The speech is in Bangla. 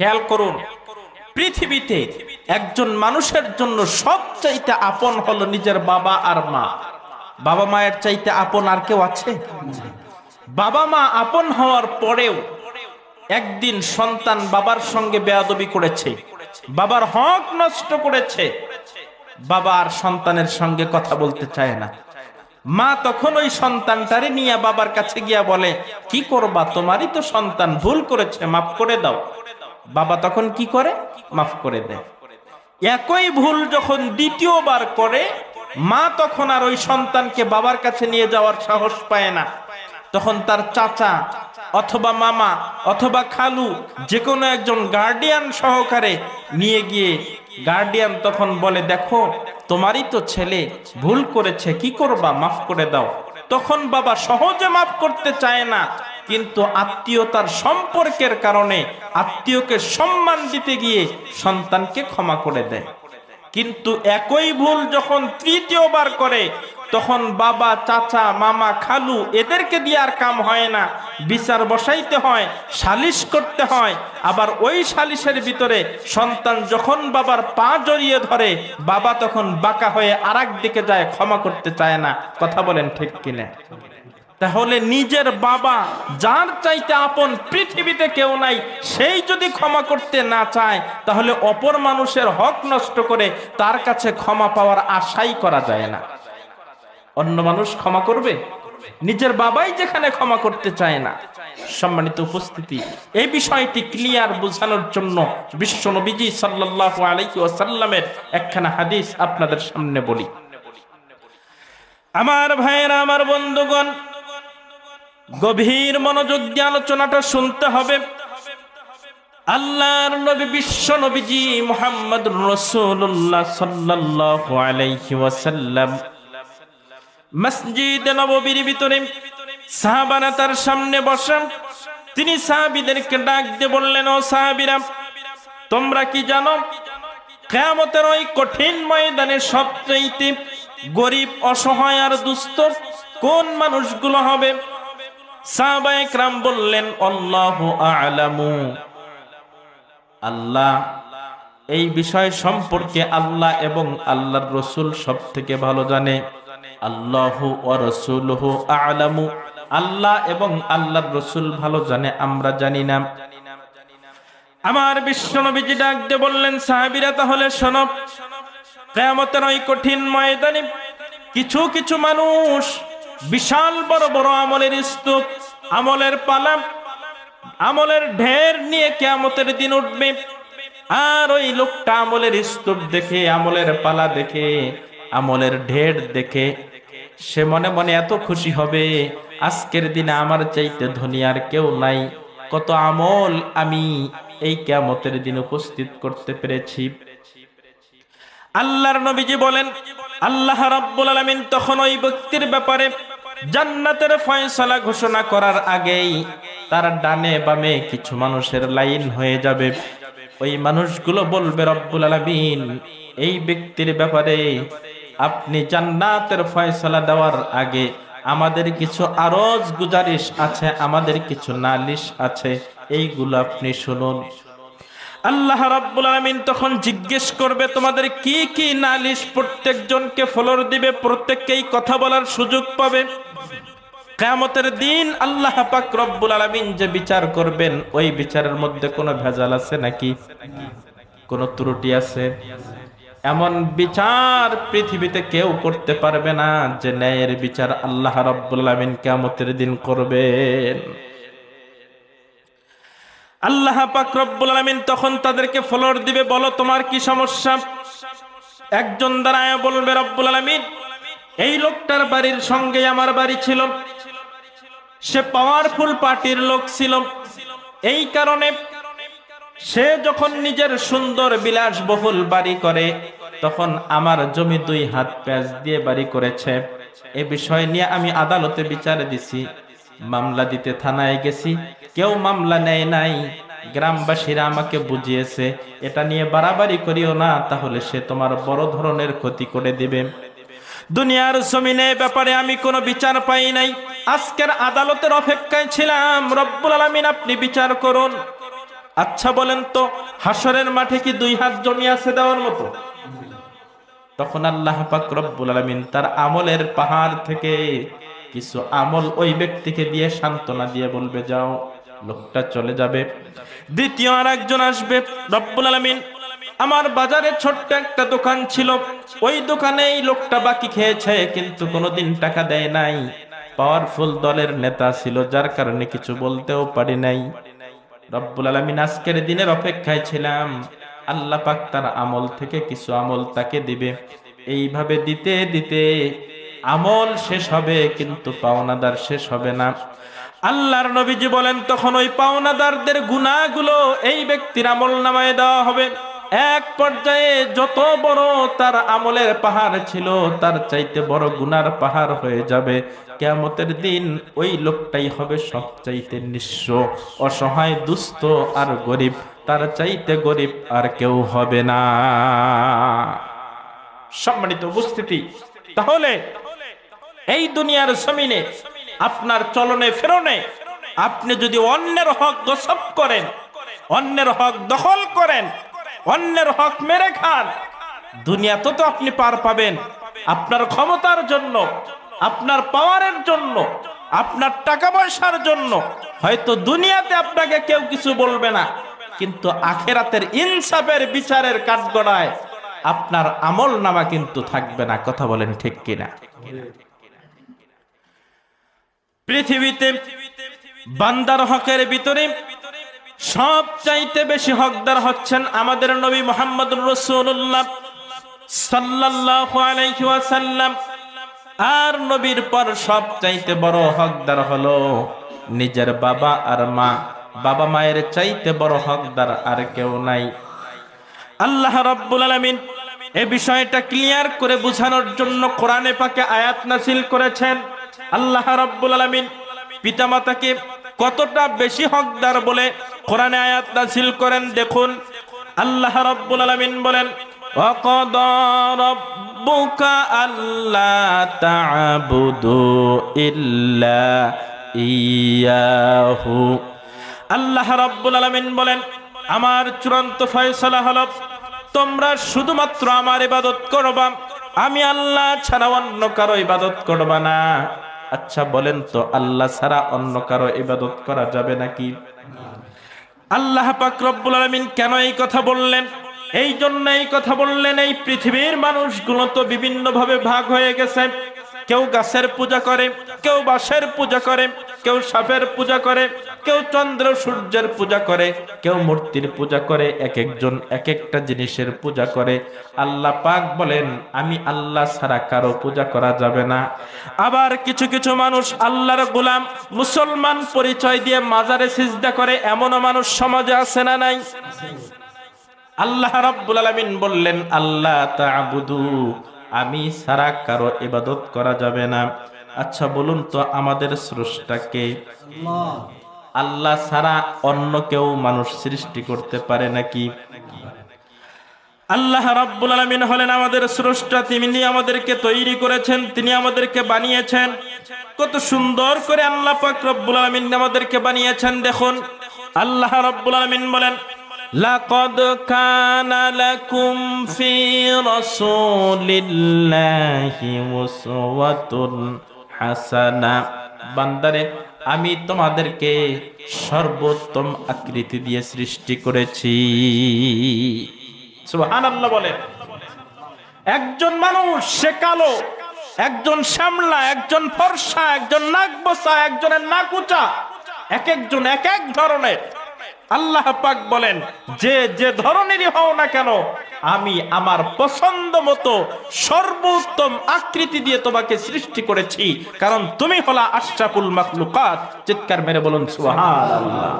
খেয়াল করুন, পৃথিবীতে একজন মানুষের জন্য সব চাইতে আপন হলো নিজের বাবা আর মা। বাবা মায়ের চাইতে আপন আর কেউ আছে? বাবা মা আপন হওয়ার পরেও একদিন সন্তান বাবার সঙ্গে বেয়াদবি করেছে, বাবার হক নষ্ট করেছে, বাবা আর সন্তানের সঙ্গে কথা বলতে চায় না। মা তখন ওই সন্তানটারে নিয়ে বাবার কাছে গিয়া বলে, কি করবা? তোমারই তো সন্তান, ভুল করেছে, মাফ করে দাও। বাবা তখন কি করে? মাফ করে দেয় একই ভুল যখন দ্বিতীয়বার করে, মা তখন আর ওই সন্তানকে বাবার কাছে নিয়ে যাওয়ার সাহস পায় না। তখন তার চাচা অথবা মামা অথবা খালু যে কোনো একজন গার্ডিয়ান সহকারে নিয়ে গিয়ে গার্ডিয়ান তখন বলে, দেখো, তোমারই তো ছেলে, ভুল করেছে, কি করবা? মাফ করে দাও। তখন বাবা সহজে মাফ করতে চায় না। কিন্তু আত্মীয়তার সম্পর্কের কারণে আত্মীয়কে সম্মান দিতে গিয়ে সন্তানকে ক্ষমা করে দেয়। কিন্তু একই ভুল যখন তৃতীয়বার করে, তখন বাবা, চাচা, মামা, খালু এদেরকে দিয়ে আর কাম হয় না। বিচার বসাইতে হয়, সালিশ করতে হয়। আবার ওই সালিশের ভিতরে সন্তান যখন বাবার পা জড়িয়ে ধরে, বাবা তখন বাঁকা হয়ে আর দিকে যায়, ক্ষমা করতে চায় না। কথা বলেন ঠিক কিনা? তাহলে নিজের বাবা যার চাইতে আপন পৃথিবীতে কেউ নাই, সেই যদি ক্ষমা করতে না চায়, তাহলে অপর মানুষের হক নষ্ট করে তার কাছে ক্ষমা পাওয়ার আশাই করা যায় না। অন্য মানুষ ক্ষমা করবে? নিজের বাবাই যেখানে ক্ষমা করতে চায় না। সম্মানিত উপস্থিতি, এই বিষয়টি ক্লিয়ার বোঝানোর জন্য বিশ্ব নবীজি সাল্লাল্লাহু আলাইহি ওয়াসাল্লামের একখানা হাদিস আপনাদের সামনে বলি। আমার ভাইয়েরা, আমার বন্ধুগণ গভীর মনোযোগ দিয়ে আলোচনাটা শুনতে হবে। আল্লাহর নবী, বিশ্ব নবীজি মোহাম্মদ রসুল্লাহ সাল্লাল্লাহু আলাইহি ওয়াসাল্লাম মসজিদ নববীর ভিতরে সাহাবারা তার সামনে বসেন। তিনি সাহাবিদেরকে ডাক দিয়ে বললেন, ও সাহাবিরা, তোমরা কি জানো, কেয়ামতের ওই কঠিন ময়দানে সবচেয়ে গরিব, অসহায় আর দুস্থ কোন মানুষগুলো হবে? সাহাবায়ে বললেন আলামু। আল্লাহ, এই বিষয় সম্পর্কে আল্লাহ এবং আল্লাহর রসুল সব থেকে ভালো জানে। আল্লাহ আলামু। আল্লাহ এবং আল্লাহর রসুল ভালো জানে, আমরা জানি না। আমার বিশ্বনবীজি ডাক বললেন, সাহাবিরা, তাহলে শোনব কেয়ামতের ওই কঠিন ময়দানে কিছু কিছু মানুষ বিশাল বড় বড় আমলের স্তূপ, আমলের পালাম আমলের ঢের নিয়ে কেয়ামতের দিন উঠবে। আর ওই লোকটা আমলের স্তূপ দেখে, আমলের পালা দেখে, আমলের ঢের দেখে, সে মনে মনে এত খুশি হবে, আজকের দিনে আমার চাইতে ধনী আর কেউ নাই। কত আমল আমি এই কেয়ামতের দিন উপস্থিত করতে পেরেছি। আল্লাহর নবীজি বলেন, আল্লাহ রাব্বুল আলামিন তখন ওই ব্যক্তির ব্যাপারে জান্নাতের ফয়সালা ঘোষণা করার আগেই তার ডানে বামে কিছু মানুষের লাইন হয়ে যাবে। ওই মানুষগুলো বলবে, রব্বুল আলামিন, এই ব্যক্তির ব্যাপারে আপনি জান্নাতের ফয়সালা দেওয়ার আগে আমাদের কিছু আরজ গুজারিশ আছে, আমাদের কিছু নালিশ আছে। এইগুলো আপনি শুনুন। আল্লাহ রাব্বুল আলামিন তখন জিজ্ঞেস করবে, তোমাদের কি কি নালিশ প্রত্যেকজনকে ফলোর দিবে, প্রত্যেককেই কথা বলার সুযোগ পাবে? কিয়ামতের দিন আল্লাহ পাক রব্বুল আলামিন যে বিচার করবেন, ওই বিচারের মধ্যে কোনো ভেজাল আছে নাকি? কোনো ত্রুটি আছে? এমন বিচার পৃথিবীতে কেউ করতে পারবে না যে ন্যায়ের বিচার আল্লাহ রাব্বুল আলামিন কিয়ামতের দিন করবেন। আল্লাহ পাক রব্বুল আলামিন তখন তাদেরকে ফলোর দিবে, বলো তোমার কি সমস্যা? একজন দাঁড়ায় বলবে, রব্বুল আলামিন, এই লোকটার বাড়ির সঙ্গে আমার বাড়ি ছিল। সে পাওয়ারফুল পার্টির লোক ছিল। এই কারণে সে যখন নিজের সুন্দর বিলাসবহুল বাড়ি করে, তখন আমার জমি দুই হাত প্যাঁচ দিয়ে বাড়ি করেছে। এ বিষয় নিয়ে আমি আদালতে বিচার দিছি। মামলা দিতে থানায় গেছি। কেউ মামলা নেয় নাই। গ্রামবাসীরা আমাকে বুঝিয়েছে, এটা নিয়ে বাড়াবাড়ি করিও না, তাহলে সে তোমার বড় ধরনের ক্ষতি করে দিবে। দুনিয়ার জমিনে ব্যাপারে আমি কোনো বিচার পাই নাই। আজকের আদালতের অপেক্ষায় ছিলাম। রব্বুল আলমিন, আপনি বিচার করুন। আচ্ছা বলেন তো হাসরের মাঠে কি দুই হাত জমি আছে দেওয়ার মতো? তখন আল্লাহ পাক রব্বুল আলামিন তার আমলের পাহাড় থেকে কিছু আমল ওই ব্যক্তিকে দিয়ে সান্ত্বনা দিয়ে বলবে, যাও, লোকটা চলে যাবে। দ্বিতীয় আর একজন আসবে, রব্বুল আলামিন, আমার বাজারে ছোট্ট একটা দোকান ছিল, ওই দোকানেই লোকটা বাকি খেয়েছে, কিন্তু কোনোদিন টাকা দেয় নাই। পাওয়ারফুল দলের নেতা ছিল, যার কারণে কিছু বলতেও পারি নাই। রব্বুল আলামিন আজকের দিনের অপেক্ষায় ছিলাম। আল্লাহ পাক তার আমল থেকে কিছু আমল তাকে দিবে। এইভাবে দিতে দিতে আমল শেষ হবে, কিন্তু পাওনাদার শেষ হবে না। আল্লাহর নবীজি বলেন, তখন ওই পাওনাদারদের গুনাহগুলো এই ব্যক্তির আমল নামায় দেওয়া হবে। এক পর্যায়ে যত বড় তার আমলের পাহাড় ছিল, তার চাইতে বড় গুনার পাহাড় হয়ে যাবে। কেয়ামতের দিন ওই লোকটাই হবে সবচাইতে নিঃস্ব, অসহায়, দুস্থ আর গরিব। তার চাইতে গরিব আর কেউ হবে না। সম্মানিত উপস্থিতি, তাহলে এই দুনিয়ার জমিনে, আপনার চলনে ফেরনে, আপনি যদি অন্যের হক গসব করেন, অন্যের হক দখল করেন, অন্যের হক মেরে খান, দুনিয়াতে তো আপনি পার পাবেন। আপনার ক্ষমতার জন্য, আপনার পাওয়ারের জন্য, আপনার টাকা পয়সার জন্য, হয়তো দুনিয়াতে আপনাকে কেউ কিছু বলবে না, কিন্তু আখেরাতের ইনসাফের বিচারের কাঠগড়ায় আপনার আমল নামা কিন্তু থাকবে না। কথা বলেন ঠিক কিনা? পৃথিবীতে বান্দার হকের ভিতরে সব চাইতে বেশি হকদার হচ্ছেন আমাদের নবী মোহাম্মদ রসুল্লাহ ওয়াসাল্লাম। আর নবীর পর সব চাইতে বড় হকদার হলো নিজের বাবা আর মা। বাবা মায়ের চাইতে বড় হকদার আর কেউ নাই। আল্লাহ রাব্বুল আলামিন এই বিষয়টা ক্লিয়ার করে বোঝানোর জন্য কোরআনে পাকে আয়াত নাসিল করেছেন। আল্লাহ রাব্বুল আলামিন পিতামাতাকে কতটা বেশি হকদার বলে কোরআনে আয়াত নাসিল করেন দেখুন আল্লাহ রাব্বুল আলামিন বলেন وقضى ربك ألا تعبدوا إلا إياه আল্লাহ রাব্বুল আলামিন বলেন আমার চূড়ান্ত ফয়সালা হলো তোমরা শুধুমাত্র আমার ইবাদত করবা আমি আল্লাহ ছাড়া অন্য কারো ইবাদত করবা না আচ্ছা বলেন তো, আল্লাহ ছাড়া অন্য কারও ইবাদত করা যাবে নাকি? আল্লাহ পাক রব্বুল আলামিন কেন এই কথা বললেন? এই জন্য এই কথা বললেন, এই পৃথিবীর মানুষগুলো তো বিভিন্ন ভাবে ভাগ হয়ে গেছে। কেউ গাছের পূজা করে, কেউ বাঁশের পূজা করে কেউ সাপের পূজা করে, কেউ চন্দ্র সূর্যের পূজা করে, কেউ মূর্তির পূজা করে এক একজন এক একটা জিনিসের পূজা করে। আল্লাহ পাক বলেন, আমি আল্লাহ ছাড়া কারও পূজা করা যাবে না। আবার কিছু কিছু মানুষ আল্লাহর গোলাম, মুসলমান পরিচয় দিয়ে মাজারে সিজদা করে, এমনও মানুষ সমাজে আছে না নাই? আল্লাহ রাব্বুল আলামিন বললেন আল্লাহ তা'বুদু আমি সারা কারও ইবাদত করা যাবে না। আচ্ছা বলুন তো আমাদের স্রষ্টাকে আল্লাহ ছাড়া অন্য কেউ মানুষ সৃষ্টি করতে পারে নাকি? আল্লাহ রাব্বুল আলামিন হলেন আমাদের স্রষ্টা তিনি আমাদেরকে তৈরি করেছেন, তিনি আমাদেরকে বানিয়েছেন। কত সুন্দর করে আল্লাহ পাক রব্বুল আলামিন আমাদেরকে বানিয়েছেন, দেখুন। আল্লাহ রাব্বুল আলামিন বলেন, লাকাদ কানা লাকুম ফি রাসূলিল্লাহি উসওয়াতুন। হাসানা, বান্দারে, আমি তোমাদেরকে সর্বোত্তম আকৃতি দিয়ে সৃষ্টি করেছি। বলেন। একজন মানুষ সে কালো, একজন শ্যামলা, একজন ফর্সা, একজন নাক বসা একজনের নাক উঁচা এক একজন এক এক ধরনের। আল্লাহ পাক বলেন, যে যে ধরনেরই হও না কেন, আমি আমার পছন্দ মতো সর্বোত্তম আকৃতি দিয়ে তোমাকে সৃষ্টি করেছি। কারণ তুমি হলা আশরাফুল মাকলুকাত চিৎকার মেরে বলুন, সুবহানাল্লাহ।